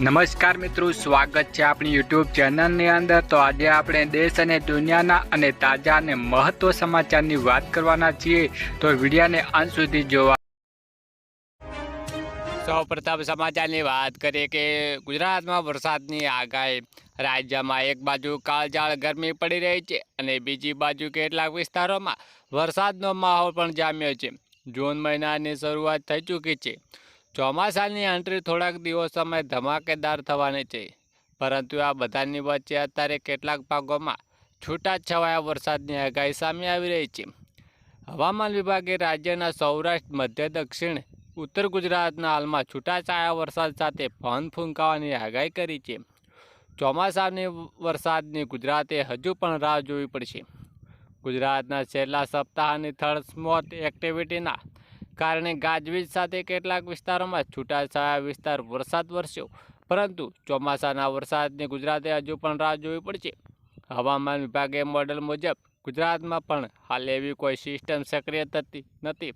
નમસ્કાર મિત્રો, સ્વાગત છે આપણી યુટ્યુબ ચેનલની અંદર. તો આજે આપણે દેશ અને દુનિયાના અને તાજા અને મહત્વ સમાચારની વાત કરવાના છીએ. તો વિડીયાને અંત સુધી જોવા સૌ પ્રથમ સમાચારની વાત કરીએ કે ગુજરાતમાં વરસાદની આગાહી. રાજ્યમાં એક બાજુ કાળજાળ ગરમી પડી રહી છે અને બીજી બાજુ કેટલાક વિસ્તારોમાં વરસાદનો માહોલ પણ જામ્યો છે. જૂન મહિનાની શરૂઆત થઈ ચૂકી છે. ચોમાસાની એન્ટ્રી થોડાક દિવસોમાં ધમાકેદાર થવાની છે. પરંતુ આ બધાની વચ્ચે અત્યારે કેટલાક ભાગોમાં છૂટાછવાયા વરસાદની આગાહી સામે આવી રહી છે. હવામાન વિભાગે રાજ્યના સૌરાષ્ટ્ર, મધ્ય દક્ષિણ, ઉત્તર ગુજરાતના હાલમાં છૂટાછવાયા વરસાદ સાથે ફન ફૂંકાવાની આગાહી કરી છે. ચોમાસાની વરસાદની ગુજરાતે હજુ પણ રાહ જોવી પડશે. ગુજરાતના છેલ્લા સપ્તાહની થર્ડ સ્મોથ એક્ટિવિટીના કારણે ગાજવીજ સાથે કેટલાક વિસ્તારોમાં છૂટાછવાયા વિસ્તાર વરસાદ વરસ્યો. પરંતુ ચોમાસાના વરસાદને ગુજરાતે હજુ પણ રાહ જોવી પડશે. હવામાન વિભાગે મોડેલ મુજબ ગુજરાતમાં પણ હાલ એવી કોઈ સિસ્ટમ સક્રિય થતી નથી,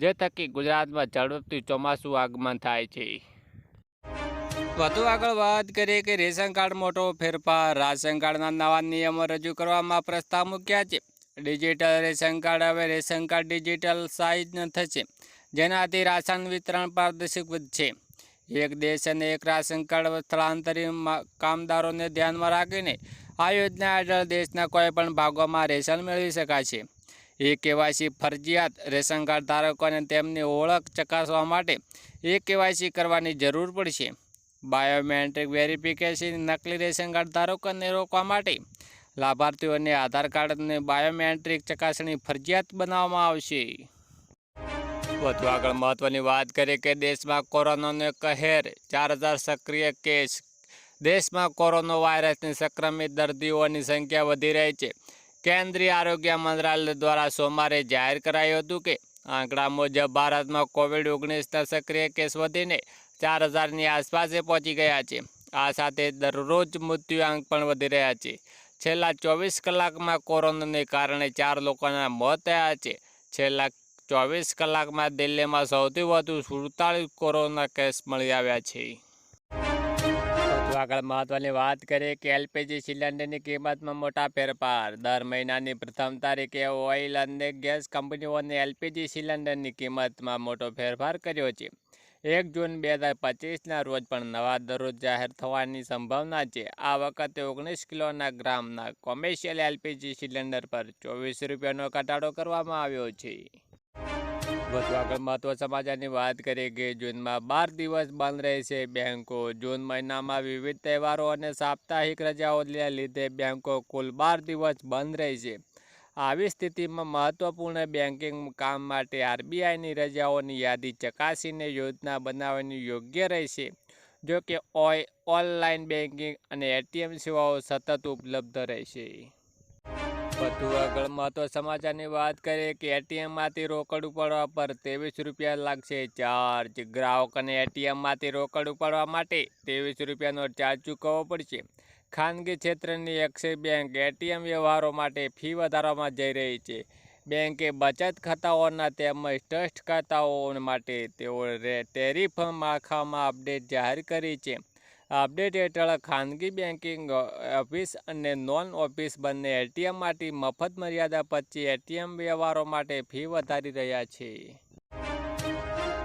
જે થકી ગુજરાતમાં ઝડપથી ચોમાસું આગમન થાય છે. વધુ આગળ વાત કરીએ કે રેશન કાર્ડ મોટો ફેરફાર, રાશન કાર્ડના નવા નિયમો રજૂ કરવામાં પ્રસ્તાવ મૂક્યા છે. ડિજિટલ રેશન કાર્ડ, હવે રેશન કાર્ડ ડિજિટલ સાઇઝ થશે. જેનાથી રાશન વિતરણ પારદર્શક વધશે. એક દેશ અને એક રાશન કાર્ડ સ્થળાંતરિત કામદારોને ધ્યાનમાં રાખીને આ યોજના હેઠળ દેશના કોઈપણ ભાગોમાં રેશન મેળવી શકાશે. એ કેવાયસી ફરજિયાત રેશન કાર્ડ ધારકોને તેમની ઓળખ ચકાસવા માટે એ કેવાયસી કરવાની જરૂર પડશે. બાયોમેટ્રિક વેરિફિકેશન નકલી રેશન કાર્ડ ધારકોને રોકવા માટે લાભાર્થીઓને આધાર કાર્ડ અને બાયોમેટ્રિક ચકાસણી ફરજિયાત બનાવવામાં આવશે. વધુ આગળ મહત્વની વાત કરીએ કે દેશમાં કોરોનાનો કહેર, ચાર હજાર સક્રિય કેસ. દેશમાં કોરોના વાયરસની સંક્રમિત દર્દીઓની સંખ્યા વધી રહી છે. કેન્દ્રીય આરોગ્ય મંત્રાલય દ્વારા સોમવારે જાહેર કરાયું હતું કે, આંકડા મુજબ ભારતમાં કોવિડ ઓગણીસના સક્રિય કેસ વધીને ચાર હજારની આસપાસે પહોંચી ગયા છે. આ સાથે દરરોજ મૃત્યુઆંક પણ વધી રહ્યા છે. છેલ્લા ચોવીસ કલાકમાં કોરોનાને કારણે ચાર લોકોના મોત થયા છે. છેલ્લા ચોવીસ કલાકમાં દિલ્હીમાં સૌથી વધુ સુડતાલીસ કોરોના કેસ મળી આવ્યા છે. આગળ મહત્વની વાત કરીએ કે એલપીજી સિલિન્ડરની કિંમતમાં મોટા ફેરફાર. દર મહિનાની પ્રથમ તારીખે ઓઇલ અને ગેસ કંપનીઓને એલપીજી સિલિન્ડરની કિંમતમાં મોટો ફેરફાર કર્યો છે. એક જૂન બે હજાર પચીસના રોજ પણ નવા દરરોજ જાહેર થવાની સંભાવના છે. આ વખતે ઓગણીસ કિલોના ગ્રામના કોમર્શિયલ એલપીજી સિલિન્ડર પર ચોવીસ રૂપિયાનો ઘટાડો કરવામાં આવ્યો છે. વધુ આગળ મહત્વ સમાચારની વાત કરીએ કે જૂનમાં બાર દિવસ બંધ રહેશે બેંકો. જૂન મહિનામાં વિવિધ તહેવારો અને સાપ્તાહિક રજાઓ લીધે બેંકો કુલ બાર દિવસ બંધ રહેશે. આવી સ્થિતિમાં મહત્વપૂર્ણ બેન્કિંગ કામ માટે આરબીઆઈની રજાઓની યાદી ચકાસીને યોજના બનાવવાની યોગ્ય રહેશે. જો કે ઓનલાઈન બેન્કિંગ અને એટીએમ સેવાઓ સતત ઉપલબ્ધ રહેશે. વધુ આગળ મહત્વ સમાચારની વાત કરીએ કે એટીએમમાંથી રોકડ ઉપાડવા પર ત્રેવીસ રૂપિયા લાગશે ચાર્જ ગ્રાહકોને એટીએમમાંથી રોકડ ઉપાડવા માટે ત્રેવીસ રૂપિયાનો ચાર્જ ચૂકવવો પડશે. ખાનગી ક્ષેત્રની એક્સિસ બેંક એટીએમ વ્યવહારો માટે ફી વધારવામાં જઈ રહી છે. બેંકે બચત ખાતાઓના તેમજ ટ્રસ્ટ ખાતાઓ માટે તેઓ ટેરિફ માળખામાં અપડેટ જાહેર કરી છે. અપડેટ હેઠળ ખાનગી બેન્કિંગ ઓફિસ અને નોન ઓફિસ બંને એટીએમમાંથી મફત મર્યાદા પછી એટીએમ વ્યવહારો માટે ફી વધારી રહ્યા છે.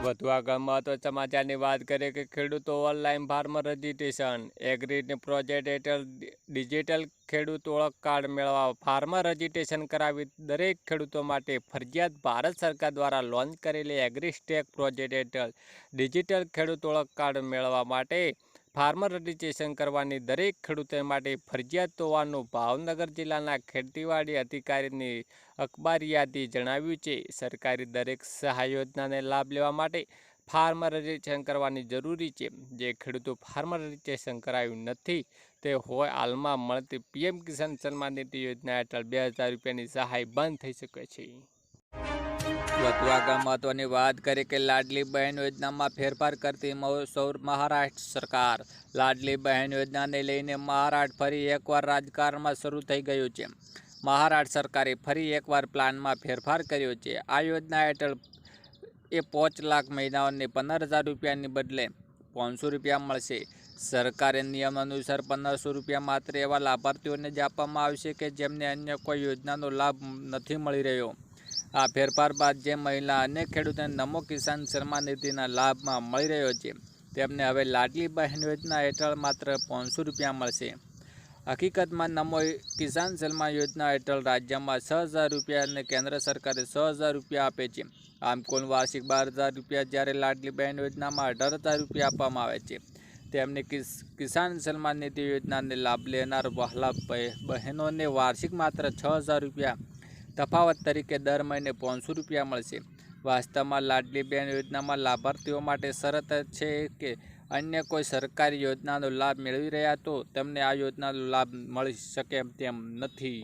વધુ આગળ મહત્વ સમાચારની વાત કરીએ કે ખેડૂતો online farmer registration agri project હેઠળ ડિજિટલ ખેડૂત ઓળખ કાર્ડ મેળવવા ફાર્મર રજીસ્ટ્રેશન કરાવી દરેક ખેડૂતો માટે ફરજિયાત ભારત સરકાર દ્વારા લોન્ચ કરેલી એગ્રી સ્ટેક પ્રોજેક્ટ હેઠળ ડિજિટલ ખેડૂત ઓળખ કાર્ડ મેળવવા માટે ફાર્મર રજીસ્ટ્રેશન કરવાની દરેક ખેડૂતો માટે ફરજિયાત હોવાનું ભાવનગર જિલ્લાના ખેતીવાડી અધિકારીની અખબારી યાદી જણાવ્યું છે. સરકારી દરેક સહાય યોજનાને લાભ લેવા માટે ફાર્મર રજીસ્ટ્રેશન કરવાની જરૂરી છે. જે ખેડૂતો ફાર્મર રજીસ્ટ્રેશન કરાયું નથી, તે હોય હાલમાં મળતી પીએમ કિસાન સન્માન નિધિ યોજના હેઠળ બે હજાર રૂપિયાની સહાય બંધ થઈ શકે છે. આગળ મહત્વની વાત કરીએ કે લાડલી બહેન યોજનામાં ફેરફાર કરતી સૌર, મહારાષ્ટ્ર સરકાર. લાડલી બહેન યોજનાને લઈને મહારાષ્ટ્ર ફરી એકવાર રાજકારણમાં શરૂ થઈ ગયું છે. મહારાષ્ટ્ર સરકારે ફરી એકવાર પ્લાનમાં ફેરફાર કર્યો છે. આ યોજના હેઠળ એ પાંચ લાખ મહિલાઓને પંદર હજાર રૂપિયાની બદલે પાંચસો રૂપિયા મળશે. સરકારે નિયમ અનુસાર પંદરસો રૂપિયા માત્ર એવા લાભાર્થીઓને જ આપવામાં આવશે કે જેમને અન્ય કોઈ યોજનાનો લાભ નથી મળી રહ્યો. આ ફેરફાર બાદ જે મહિલા અને ખેડૂતોને નમો કિસાન સન્માન નિધિના લાભમાં મળી રહ્યો છે, તેમને હવે લાડલી બહેન યોજના હેઠળ માત્ર પાંચસો રૂપિયા મળશે. હકીકતમાં નમો કિસાન સન્માન યોજના હેઠળ રાજ્યમાં છ હજાર રૂપિયા અને કેન્દ્ર સરકારે છ હજાર રૂપિયા આપે છે. આમ કુલ વાર્ષિક બાર હજાર રૂપિયા જ્યારે લાડલી બહેન યોજનામાં અઢાર હજાર રૂપિયા આપવામાં આવે છે, તેમને કિસ, કિસાન સન્માન નિધિ યોજનાને લાભ લેનાર વહાલા બહે- બહેનોને વાર્ષિક માત્ર છ હજાર રૂપિયા તફાવત તરીકે દર મહિને પાંચસો રૂપિયા મળશે. વાસ્તવમાં લાડલી બેન યોજનામાં લાભાર્થીઓ માટે શરત છે કે અન્ય કોઈ સરકારી યોજનાનો લાભ મેળવી રહ્યા તો તેમને આ યોજનાનો લાભ મળી શકે તેમ નથી.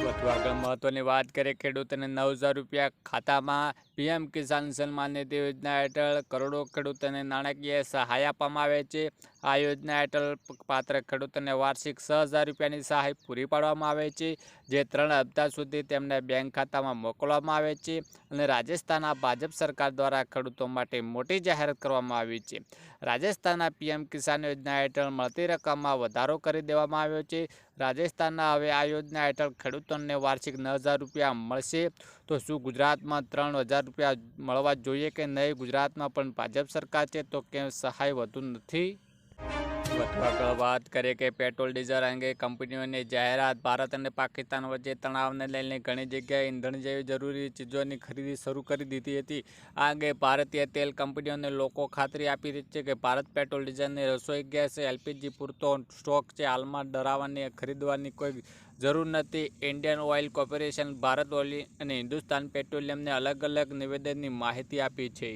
આગળ મહત્વની વાત કરીએ, ખેડૂતોને નવ હજાર રૂપિયા ખાતામાં પીએમ કિસાન સન્માન નિધિ યોજના હેઠળ કરોડો ખેડૂતોને નાણાકીય સહાય આપવામાં આવે છે. આ યોજના હેઠળ પાત્ર ખેડૂતોને વાર્ષિક છ હજાર રૂપિયાની સહાય પૂરી પાડવામાં આવે છે, જે ત્રણ હપ્તા સુધી તેમને બેંક ખાતામાં મોકલવામાં આવે છે અને રાજસ્થાનના ભાજપ સરકાર દ્વારા ખેડૂતો માટે મોટી જાહેરાત કરવામાં આવી છે. રાજસ્થાનના પીએમ કિસાન યોજના હેઠળ મળતી રકમમાં વધારો કરી દેવામાં આવ્યો છે. રાજસ્થાનના હવે આ યોજના હેઠળ ખેડૂતોને વાર્ષિક નવ હજાર રૂપિયા મળશે. તો શું ગુજરાતમાં ત્રણ હજાર રૂપિયા મળવા જોઈએ કે નહીં? ગુજરાતમાં પણ ભાજપ સરકાર છે તો ક્યાંય સહાય વધુ નથી? વાત કરીએ કે પેટ્રોલ, ડીઝલ અંગે કંપનીઓની જાહેરાત. ભારત અને પાકિસ્તાન વચ્ચે તણાવને લઈને ઘણી જગ્યાએ ઈંધણ જેવી જરૂરી ચીજોની ખરીદી શરૂ કરી દીધી હતી. આ અંગે ભારતીય તેલ કંપનીઓને લોકો ખાતરી આપી રહી છે કે ભારત પેટ્રોલ, ડીઝલની રસોઈ, ગેસ, એલપીજી પૂરતો સ્ટોક છે. હાલમાં ડરાવવાની ખરીદવાની કોઈ જરૂર નથી. Indian oil corporation, Bharat oil અને હિન્દુસ્તાન પેટ્રોલિયમને અલગ અલગ નિવેદનની માહિતી આપી છે.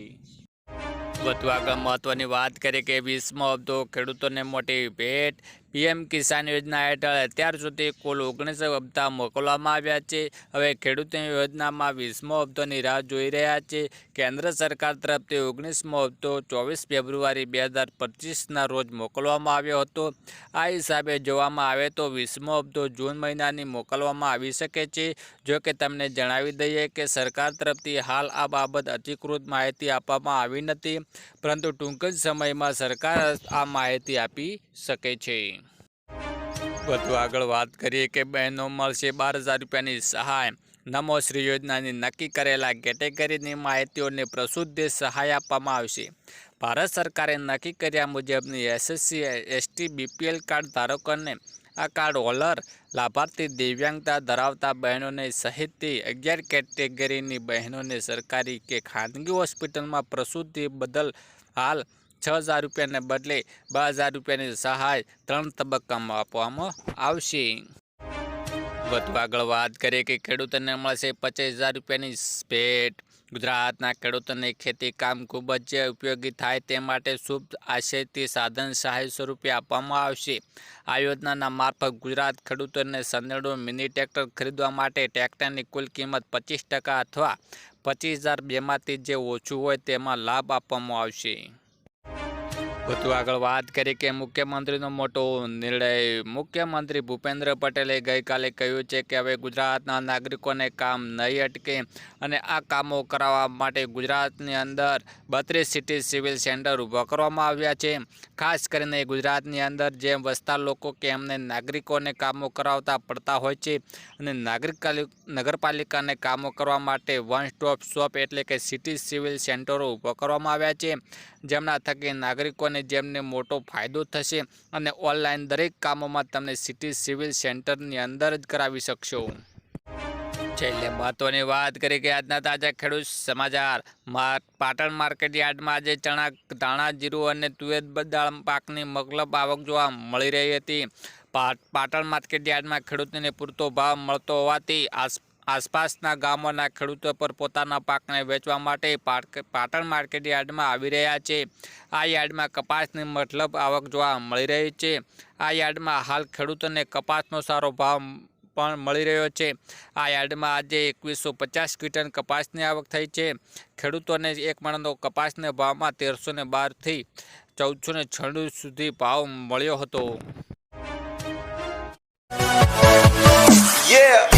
વધુ આગળ મહત્વની વાત કરીએ કે વીસમો હપ્તો ખેડૂતોને મોટી ભેટ પીએમ કિસાન યોજના હેઠળ અત્યાર સુધી કુલ ઓગણીસ હપ્તા મોકલવામાં આવ્યા છે. હવે ખેડૂતોની યોજનામાં વીસમો હપ્તોની રાહ જોઈ રહ્યા છે. કેન્દ્ર સરકાર તરફથી ઓગણીસમો હપ્તો ચોવીસ ફેબ્રુઆરી બે હજાર પચીસના રોજ મોકલવામાં આવ્યો હતો. આ હિસાબે જોવામાં આવે તો વીસમો હપ્તો જૂન મહિનાની મોકલવામાં આવી શકે છે. જો કે તમને જણાવી દઈએ કે સરકાર તરફથી હાલ આ બાબત અધિકૃત માહિતી આપવામાં આવી નથી, પરંતુ ટૂંક જ સમયમાં સરકાર આ માહિતી આપી શકે છે. વધુ આગળ વાત કરીએ કે બહેનો મળશે બાર હજાર રૂપિયાની સહાય. નમો શ્રી યોજનાની નક્કી કરેલા કેટેગરીની માહિતીઓને પ્રસુદ્ધ સહાય આપવામાં આવશે. ભારત સરકારે નક્કી કર્યા મુજબની એસએસસી એસટી બીપીએલ કાર્ડ ધારકોને આ કાર્ડ હોલ્ડર લાભાર્થી દિવ્યાંગતા ધરાવતા બહેનોને સહિતથી અગિયાર કેટેગરીની બહેનોને સરકારી કે ખાનગી હોસ્પિટલમાં પ્રસૂતિ બદલ હાલ છ હજાર રૂપિયાને બદલે બે હજાર રૂપિયાની સહાય ત્રણ તબક્કામાં આપવામાં આવશે. વધુ આગળ વાત કરીએ કે ખેડૂતોને મળશે પચીસ હજાર રૂપિયાની ભેટ. ગુજરાતના ખેડૂતોને ખેતી કામ ખૂબ જ ઉપયોગી થાય તે માટે શુભ આશયથી સાધન સહાય સ્વરૂપે આપવામાં આવશે. આ યોજનાના મારફત ગુજરાત ખેડૂતોને સંદેડો મિની ટ્રેક્ટર ખરીદવા માટે ટ્રેક્ટરની કુલ કિંમત પચીસ ટકા અથવા પચીસ હજાર બેમાંથી જે ઓછું હોય તેમાં લાભ આપવામાં આવશે. વધુ આગળ વાત કરીએ કે મુખ્યમંત્રીનો મોટો નિર્ણય. મુખ્યમંત્રી ભૂપેન્દ્ર પટેલે ગઈકાલે કહ્યું છે કે હવે ગુજરાતના નાગરિકોને કામ નહીં અટકે અને આ કામો કરાવવા માટે ગુજરાતની અંદર બત્રીસ સિટી સિવિલ સેન્ટર ઊભા કરવામાં આવ્યા છે. ખાસ કરીને ગુજરાતની અંદર જેમ વસતા લોકો કે એમને નાગરિકોને કામો કરાવતા પડતા હોય છે અને નાગરિક નગરપાલિકાને કામો કરવા માટે વન સ્ટોપ શોપ એટલે કે સિટી સિવિલ સેન્ટરો ઊભા કરવામાં આવ્યા છે. જેમના થકી નાગરિકોને જેમને મોટો ફાયદો થશે અને ઓનલાઈન દરેક કામોમાં તમને સિટી સિવિલ સેન્ટરની અંદર જ કરાવી શકશો. છેલ્લે મહત્વની વાત કરી કે આજના તાજા ખેડૂત સમાચાર. પાટણ માર્કેટ યાર્ડમાં આજે ચણા, ધાણા, જીરું અને તુવેર દાળ પાકની મગલબ આવક જોવા મળી રહી હતી. પાટણ માર્કેટ યાર્ડમાં ખેડૂતોને પૂરતો ભાવ મળતો હોવાથી આસ આસપાસના ગામોના ખેડૂતો પર પોતાના પાકને વેચવા માટે પાટ- પાટણ માર્કેટ યાર્ડમાં આવી રહ્યા છે. આ યાર્ડમાં કપાસની મતલબ આવક જોવા મળી રહી છે. આ યાર્ડમાં હાલ ખેડૂતોને કપાસનો સારો ભાવ પણ મળી રહ્યો છે. આ યાર્ડમાં આજે એકવીસો પચાસ ક્વિન્ટલ કપાસની આવક થઈ છે. ખેડૂતોને એક મણનો કપાસના ભાવમાં તેરસો ને બારથી ચૌદસો ને છન્નું સુધી ભાવ મળ્યો હતો. Yeah.